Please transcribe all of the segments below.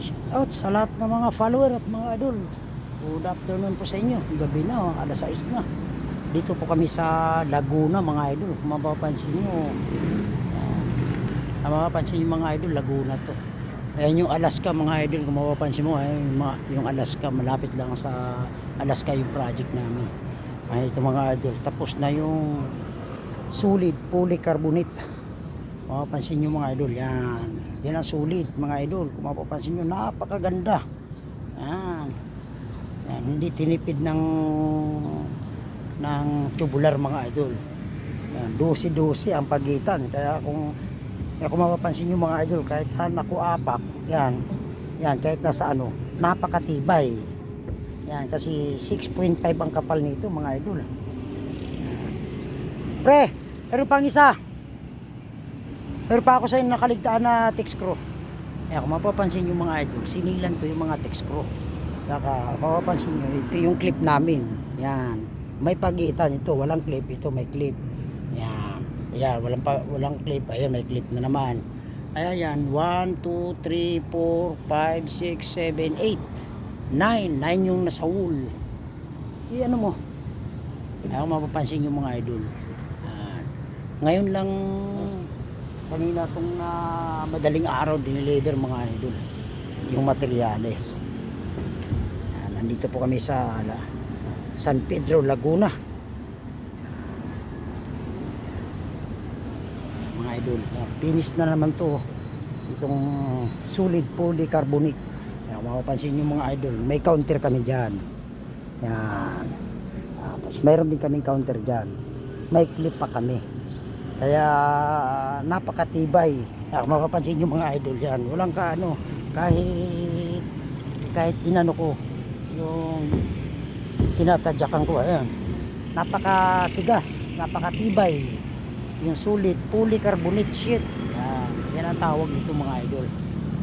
Shout out sa lahat ng mga follower at mga idol. Good afternoon po sa inyo. Gabi na, alas 6 na. Dito po kami sa Laguna mga idol. Kung mapapansin nyo, yan. Kung mapapansin nyo mga idol, Laguna to. Ayan yung Alaska mga idol. Kung mapapansin mo, ayan, yung, yung Alaska, malapit lang sa Alaska yung project namin. Ayan ito mga idol. Tapos na yung solid polycarbonate. Mapapansin nyo mga idol, yan. Yan ang solid mga idol. Kung mapapansin nyo, napakaganda. Yan. Yan. Hindi tinipid ng ng tubular mga idol. Yan. 12-12 ang pagitan. Kaya kung kaya kung mapapansin nyo mga idol, kahit saan ako apak, yan, yan, kahit nasa ano, napakatibay. Yan, kasi 6.5 ang kapal nito mga idol. Pre, meron pang isa. Pero pa ako sa inyo nakaligtaan na text screw. Kaya kung mapapansin nyo mga idol, sinilan to yung mga text screw. Kaya mapapansin nyo, ito yung clip namin. Yan. May pagitan ito, walang clip. Ito may clip. Yan. Yan, walang, pa, walang clip. Ayan, may clip na naman. Ayan, yan. 1, 2, 3, 4, 5, 6, 7, 8. 9. 9 yung nasa wool. I-ano mo. Kaya kung mapapansin nyo mga idol. Yan. ngayon lang kanina tong na madaling araw dineliver mga idol yung materyales. Yan, nandito po kami sa ala, San Pedro Laguna. Mga idol yan, finish na naman to itong solid polycarbonate. Yan, kung mapapansin nyo mga idol may counter kami dyan. Yan. Tapos mayroon din kaming counter dyan. May clip pa kami kaya napakatibay. Kaya mapapansin nyo mga idol yan, walang ka ano, kahit kahit inano ko, yung tinatadyakan ko, ayan, napakatigas, napakatibay. Yung sulit, polycarbonate sheet. Yan, yan ang tawag dito mga idol.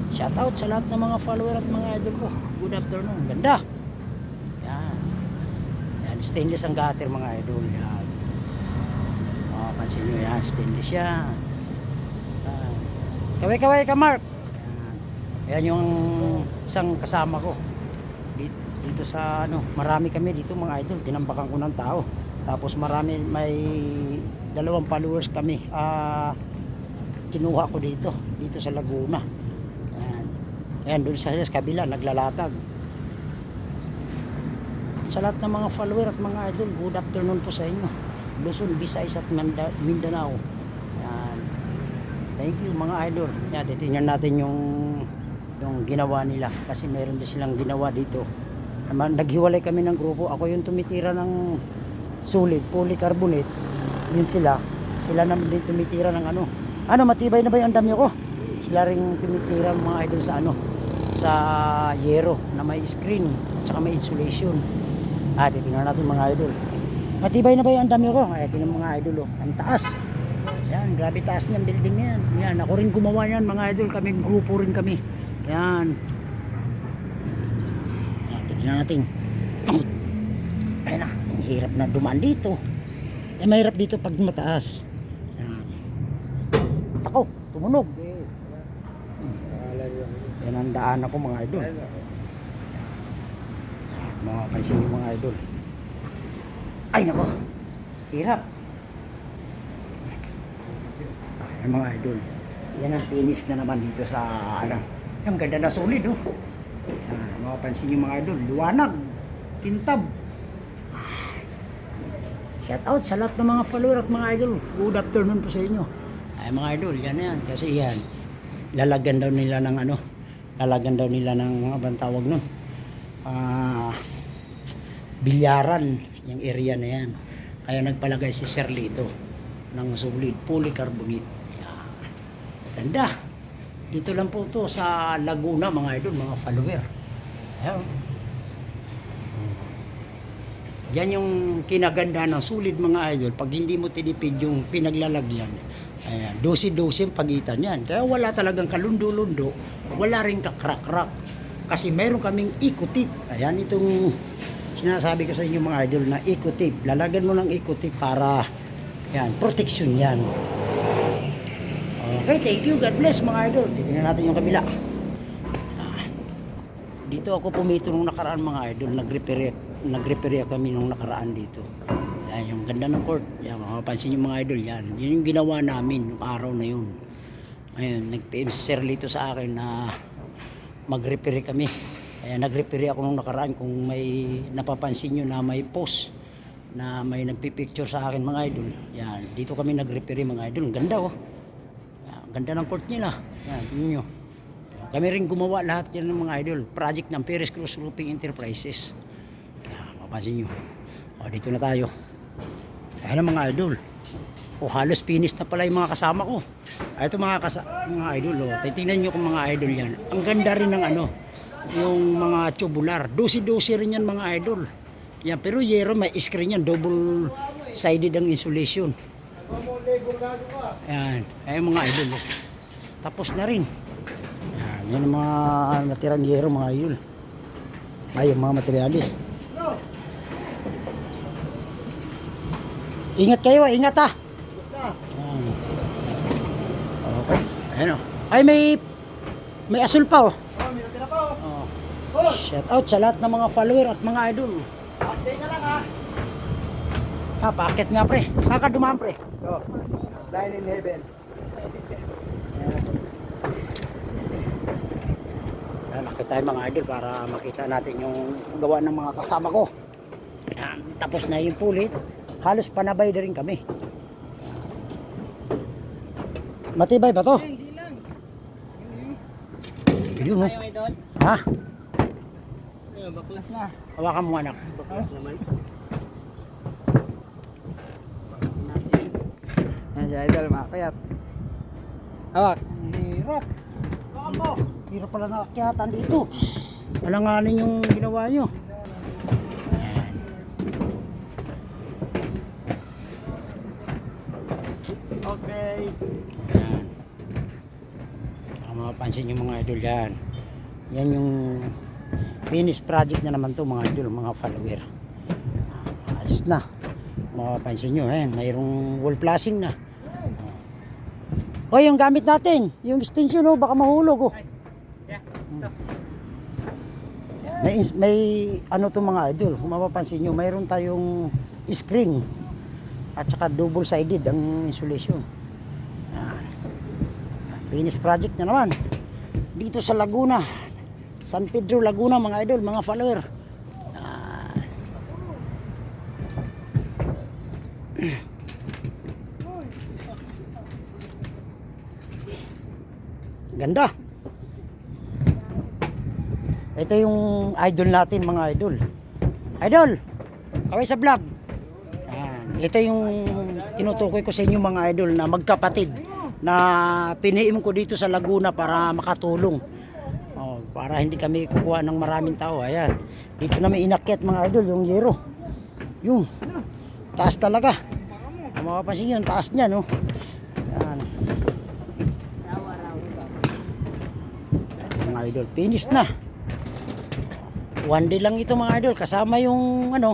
Shout out sa lahat ng mga follower at mga idol ko. Good afternoon. Ganda. Yan. Yan, stainless ang gutter mga idol. Yan. Oh, pansin nyo yan, stainless yan. Yan. Kaway-kaway ka, Mark. Yan. Yan yung isang kasama ko. Dito, sa ano, marami kami dito mga idol, tinambakan ko ng tao. Tapos marami, may dalawang followers kami. Ah, kinuha ko dito, dito sa Laguna. Yan. Yan, doon sa, sa kabila, naglalatag. Sa lahat ng mga follower at mga idol, good afternoon po sa inyo. Luzon, Visayas at Mindanao. Yan. Thank you mga idol. Yan, titingnan natin yung yung ginawa nila kasi meron din silang ginawa dito. Naghiwalay kami ng grupo. Ako yung tumitira ng solid polycarbonate. Yun sila. Sila naman din tumitira ng ano. Ano, matibay na ba yung dami ko? Sila rin tumitira mga idol sa ano sa yero na may screen at saka may insulation. Ah, titingnan natin mga idol. Matibay na ba yung dami ko? Ay, tingnan mga idol oh. Ang taas. Yan, grabe taas niyan building yan. Yan, ako rin gumawa yan mga idol. Kami, grupo rin kami. Yan. Yan, tingnan natin. Ayun na, ang hirap na dumaan dito. Eh, mahirap dito pag mataas. Yan. Ako, tumunog. Yan ang daan ako mga idol. Mga pansin mga idol. Ay nako. Hirap. Ay mga idol. Yan ang finish na naman dito sa ano. Ang ganda na solid oh. Ah, mga pansin yung mga idol. Liwanag. Kintab. Shout out sa lahat ng mga follower at mga idol. Good afternoon po sa inyo. Ay mga idol, yan na yan. Kasi yan, lalagyan daw nila ng ano, lalagyan daw nila ng mga bang tawag nun. Ah, bilyaran yung area na yan. Kaya nagpalagay si Sir Lito ng solid polycarbonate. Yan. Ganda. Dito lang po to sa Laguna mga idol, mga follower. Ayan. Yan yung kinaganda ng sulit mga idol. Pag hindi mo tinipid yung pinaglalagyan, ayan, dosi-dosi ang pagitan yan. Kaya wala talagang kalundo-lundo, wala rin kakrak-krak. Kasi meron kaming eco-tip. Ayan itong sinasabi ko sa inyo mga idol na eco-tip. Lalagyan mo ng eco-tip para yan, protection yan. Okay, thank you. God bless mga idol. Titingnan natin yung kabila. Ah. Dito ako pumito nung nakaraan mga idol. Nag-repair, nag-repair kami nung nakaraan dito. Yan, yung ganda ng court. Yan, makapansin yung mga idol yan. Yun yung ginawa namin yung araw na yun. Ayun, nag-PM si Sir Lito sa akin na mag-repair kami. Kaya nag-repair ako nung nakaraan kung may napapansin nyo na may post na may nagpipicture sa akin mga idol. Yan, dito kami nag-repair mga idol. Ganda oh. Yan, ganda ng court nila. Yan. Yan, Kami rin gumawa lahat yan ng mga idol. Project ng Perez Cruz Roofing Enterprises. Yan, mapapansin nyo. O, dito na tayo. Ayan ang mga idol. O halos finish na pala yung mga kasama ko. Ay, ito mga, kasa mga idol. O, titingnan nyo kung mga idol yan. Ang ganda rin ng ano, yung mga tubular. Dosi-dosi rin yan mga idol. Yan, pero yero may screen yan. Double sided ang insulation. Ayan. Ayan mga idol. Tapos na rin. Yan, yan mga natirang yero mga idol. Ay, mga materialis. Ingat kayo, ah, ingat ah. Ayan. Okay. Ayan o. Ay, may may asul pa oh. Oh, may natira pa oh. oh. Shout out sa lahat ng mga follower at mga idol. Update na lang ha. Ha, paakit nga pre. Saan ka dumaan pre? So, Line in heaven. Ayan, makita tayo mga idol para makita natin yung gawa ng mga kasama ko. Ayan, tapos na yung pulit. Halos panabay na rin kami. Matibay ba to? Yun oh. Ha? Baklas na. Hawakan mo anak. Baklas naman. Yan si Idol, makakayat. Hawak. Hirap. Kamo. Hirap pala nakakyatan dito. Alanganin yung ginawa nyo. Ayan. Okay. Ayan. Saka mapapansin yung mga idol yan. Yan yung finish project na naman to mga idol, mga follower. Ayos na. Mapapansin nyo, ayan, mayroong wall flashing na. O, yung gamit natin, yung extension, oh, baka mahulog, oh. May, ins- may ano to mga idol, kung mapapansin nyo, mayroon tayong screen at saka double sided ang insulation. Finish project na naman. Dito sa Laguna. San Pedro, Laguna mga idol, mga follower. Yan. Ganda. Ito yung idol natin mga idol. Idol, kaway sa vlog. Yan. Ito yung tinutukoy ko sa inyo mga idol na magkapatid na piniim ko dito sa Laguna para makatulong. Para hindi kami kukuha ng maraming tao. Ayan. Dito na may inakyat mga idol yung yero. Yung taas talaga. Kung mapapansin yun, taas niya no. Yan. Mga idol, finish na. One day lang ito mga idol kasama yung ano,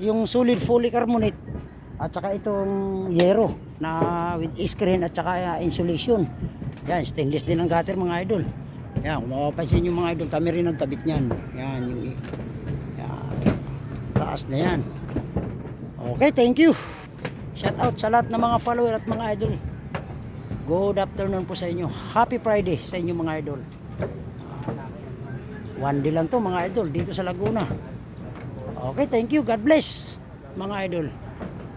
yung solid fully carbonate at saka itong yero na with screen at saka uh, insulation. Yan, stainless din ang gutter mga idol. Yan, kung mapapansin yung mga idol, kami rin nagkabit niyan. Yan, yung yan, taas na yan. Okay, thank you. Shout out sa lahat ng mga follower at mga idol. Good afternoon po sa inyo. Happy Friday sa inyo mga idol. One day lang to mga idol dito sa Laguna. Okay, thank you. God bless mga idol.